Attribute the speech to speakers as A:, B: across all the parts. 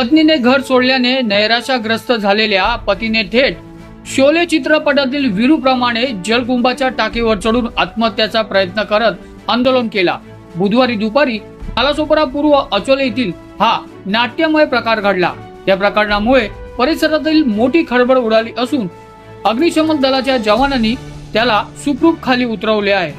A: पत्नीने घर सोडल्याने नैराशाग्रस्त झालेल्या पतीने थेट शोले चित्रपटातील विरूप्रमाणे जलकुंभाच्या टाकीवर चढून आत्महत्याचा प्रयत्न करत आंदोलन केला. बुधवारी दुपारी नालासोपारा पूर्व अचोले येथील हा नाट्यमय प्रकार घडला. या प्रकरणामुळे परिसरातील मोठी खळबळ उडाली असून अग्निशमन दलाच्या जवानांनी त्याला सुखरूप खाली उतरवले आहे.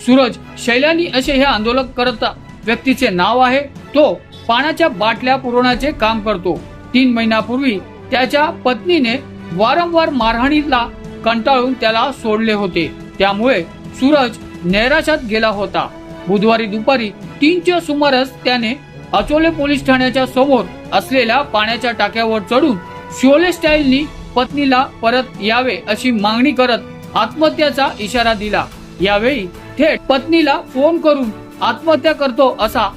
A: सूरज शैलानी असे हे आंदोलन करत व्यक्तीचे नाव आहे तो पाण्याच्या बाटल्या पुरवण्याचे काम करतो. तीन महिन्यापूर्वी त्याच्या पत्नीने वारंवार मारहाणीला कंटाळून त्याला सोडले होते. त्यामुळे सूरज नैराशात गेला होता. बुधवारी दुपारी तीनच्या सुमारास त्याने अचोले पोलीस ठाण्याच्या समोर असलेल्या पाण्याच्या टाक्यावर चढून शोले स्टाईलनी पत्नीला परत यावे अशी मागणी करत आत्महत्याचा इशारा दिला. यावेळी थेट पत्नीला फोन करून आत्महत्या करतो असा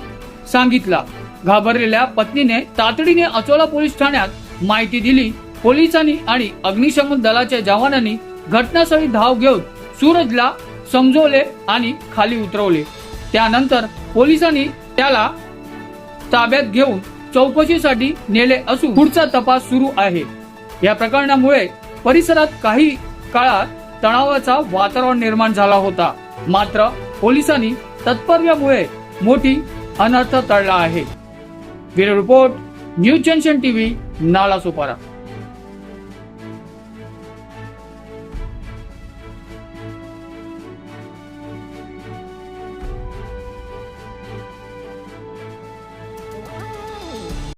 A: सांगितला. घाबरलेल्या पत्नीने तातडीने अचोला पोलीस ठाण्यात माहिती दिली. पोलिसांनी आणि अग्निशमन दलाच्या जवानांनी घटनास्थळी धाव घेऊन सूरजला समजवले आणि खाली उतरवले. त्यानंतर पोलिसांनी त्याला ताब्यात घेऊन चौकशीसाठी नेले असून पुढचा तपास सुरू आहे. या प्रकरणामुळे परिसरात काही काळात तणावाचा वातावरण निर्माण झाला होता. मात्र पोलिसांनी तत्परव्यामुळे मोठी अनर्थ टळला आहे. વીરો રિપોર્ટ ન્યૂઝ જંકશન ટીવી નાલા સુપારા.